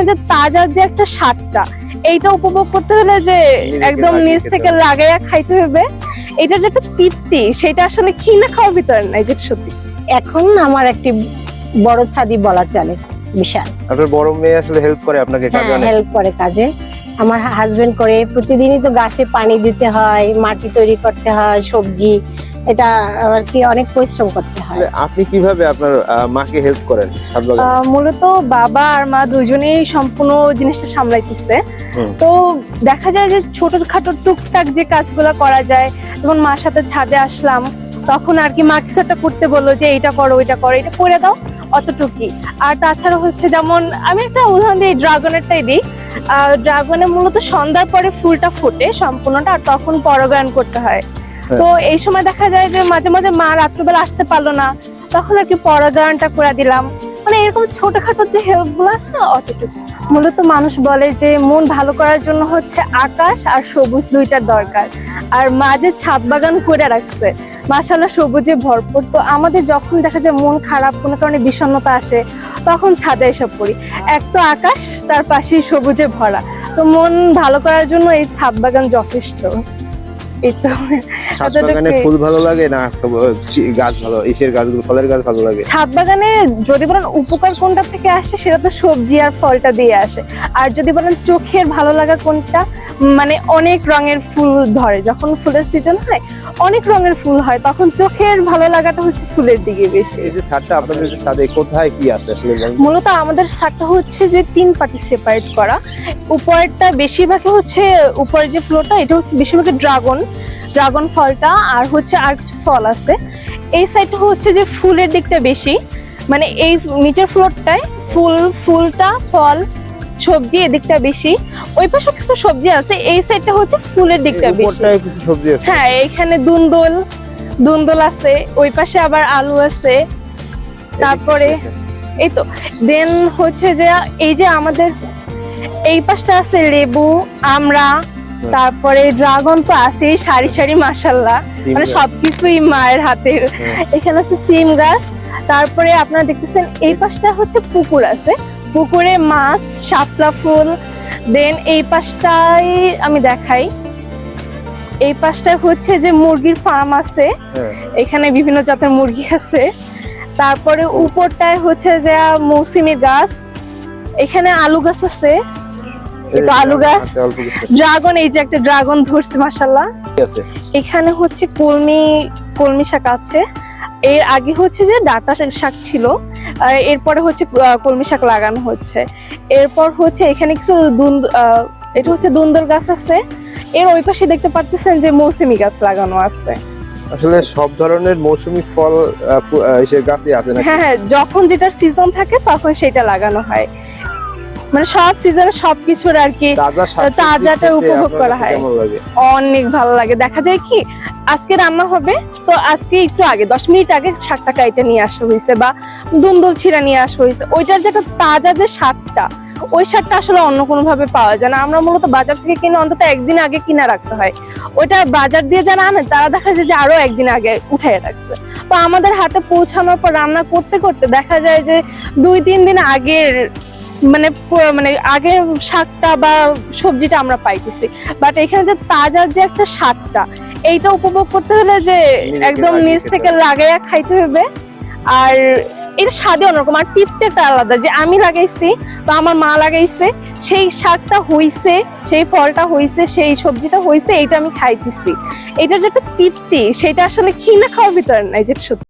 এখানে যে তাজা যে একটা স্বাদটা এইটা উপভোগ করতে হলে যে একদম নিজ থেকে লাগাইয়া খাইতে হবে এটা যে একটা তৃপ্তি সেটা আসলে কিনে খাওয়ার ভিতরে নাই যে সত্যি। এখন আমার একটি বড় ছাদি বলা চলে বিশাল। আপনার বড় মেয়ে আসলে হেল্প করে আপনাকে কাজে হ্যাঁ অনেক? হেল্প করে কাজে। আমার হাজবেন্ড করে প্রতিদিনই তো গাছে পানি দিতে হয় মাটি তৈরি করতে হয় সবজি এটা আর কি অনেক পরিশ্রম করতে হয়। আপনি কীভাবে আপনার মাকে হেল্প করেন মূলত বাবা আর মা দুজনেই সম্পূর্ণ জিনিসটা সামলাইতেছে। তো দেখা যায় যে ছোটখাটো টুকটাক যে কাজগুলো করা যায় যেমন মার সাথে ছাদে আসলাম তখন আর কি মা কিছু একটা করতে বলল যে এইটা করো ওইটা করো এটা করে দাও অতটুকুই। আর তাছাড়া হচ্ছে যেমন আমি একটা উদাহরণ দিই ড্রাগনেরটাই দিই। ড্রাগনে মূলত সন্ধ্যার পরে ফুলটা ফোটে সম্পূর্ণটা আর তখন পরাগায়ন করতে হয়। তো এই সময় দেখা যায় যে মাঝে মাঝে মা রাত্রেবেলা আসতে পারল না। তখন আর কি পরাগায়নটা করে দিলাম। মানে এরকম ছোটখাটো যে হেল্পগুলো আছে অতটুকু। মূলত মানুষ বলে যে মন ভালো করার জন্য হচ্ছে আকাশ আর সবুজ দুইটার দরকার। আর মাঝে ছাদ বাগান করে রাখছে মাসাল্লাহ সবুজে ভরপুর। তো আমাদের যখন দেখা যায় মন খারাপ, কোনো কারণে বিষণ্ণতা আসে, তখন ছাদে এসব করি। এক তো আকাশ, তার পাশেই সবুজে ভরা। তো মন ভালো করার জন্য এই ছাদ বাগান যথেষ্ট। এই তো। ছাদ বাগানে ফুল ভালো লাগে না গাছ ভালো ইসের গাছগুলো ফলের গাছ ভালো লাগে? ছাদ বাগানে যদি বলেন উপকার কোনটা থেকে আসে সেটা তো সবজি আর ফলটা দিয়ে আসে। আর যদি বলেন চোখের ভালো লাগা কোনটা মানে অনেক রঙের ফুল ধরে। যখন ফুলের সিজন হয় অনেক রঙের ফুল হয় তখন চোখের ভালো লাগাটা হচ্ছে ফুলের দিকে বেশি। এই যে ছাদটা আপনাদের ছাদে কোথায় কি আছে আসলে মূলত আমাদের ছাদটা হচ্ছে যে তিন পার্টি সেপারেট করা। উপরেরটা বেশিরভাগই হচ্ছে উপরের যে ফ্লোরটা এটা হচ্ছে বেশিরভাগই ড্রাগন ড্রাগন ফলটা আর হচ্ছে আর কিছু ফল আছে। এই সাইডটা হচ্ছে যে ফুলের দিকটা বেশি। মানে এই নিচের ফ্লোরটায় ফুল ফুলটা ফল সবজি এদিকটা বেশি। ওই পাশে কিছু সবজি আছে এই সাইডটা হচ্ছে ফুলের দিকটা বেশি। হ্যাঁ এখানে দুন্দল দুন্দল আছে ওই পাশে আবার আলু আছে। তারপরে এই তো দেন হচ্ছে যে এই যে আমাদের এই পাশটা আছে লেবু আমরা তারপরে ড্রাগন তো আছে সারি সারি মাসাল্লাহ মানে সবকিছুই মায়ের হাতের হ্যাঁ। এখানে আছে সিম গাছ। তারপরে আপনারা দেখতেছেন এই পাশটা হচ্ছে পুকুর আছে। পুকুরে মাছ শাপলা ফুল। দেন এই পাশটাই আমি দেখাই। এই পাশটায় হচ্ছে যে মুরগির ফার্ম আছে। হ্যাঁ। এখানে বিভিন্ন জাতের মুরগি আছে। তারপরে উপরটায় হচ্ছে যে মৌসুমী গাছ। এখানে আলু গাছ আছে। আলু গাছ। ড্রাগন এই যে একটা ড্রাগন ধরছে মাসাল্লাহ এখানে হচ্ছে কলমি কলমি শাক আছে। এর আগে হচ্ছে যে ডাটা শাক- ছিল এরপরে হচ্ছে কলমি শাক লাগানো হচ্ছে। এরপর হচ্ছে এখানে কিছু এটা হচ্ছে দুন্দর গাছ আছে। এর ওই পাশে দেখতে পাচ্ছেন যে মৌসুমী গাছ লাগানো আছে। আসলে সব ধরনের মৌসুমী ফল গাছই আছে হ্যাঁ হ্যাঁ যখন যেটার সিজন থাকে তখন সেটা লাগানো হয়। মানে সব সিজনে সবকিছুর আর কি তাজাটা উপভোগ করা হয়। অনেক ভালো লাগে। দেখা যায় কি আজকে রান্না হবে তো আজকে একটু আগে দশ মিনিট আগে শাকটা কাইটে নিয়ে আসা হয়েছে বা দুন্দল ছিঁড়া নিয়ে আসা হয়েছে ওইটার যে একটা তাজা যে স্বাদটা ওই স্বাদটা আসলে অন্য কোনো ভাবে পাওয়া যায় না। আমরা মূলত বাজার থেকে কিনে অন্তত একদিন আগে কিনে রাখতে হয়। ওইটা বাজার দিয়ে যারা আনে তারা দেখা যায় যে আরও একদিন আগে উঠে রাখছে। তো আমাদের হাতে পৌঁছানোর পর রান্না করতে করতে দেখা যায় যে দুই তিন দিন আগের মানে মানে আগের শাকটা বা সবজিটা আমরা পাইতেছি। বাট এখানে যে তাজা যে একটা স্বাদটা এইটা উপভোগ করতে হলে যে একদম নিজ থেকে লাগাইয়া খাইতে হবে। আর এটা স্বাদে অন্যরকম। আর টিপতেটা আলাদা যে আমি লাগাইছি বা আমার মা লাগাইছে সেই শাকটা হইছে সেই ফলটা হইছে সেই সবজিটা হইছে এইটা আমি খাইতেছি। এটা যে একটা তৃপ্তি সেটা আসলে কিনে খাওয়ার ভিতরে নাই যে সত্যি।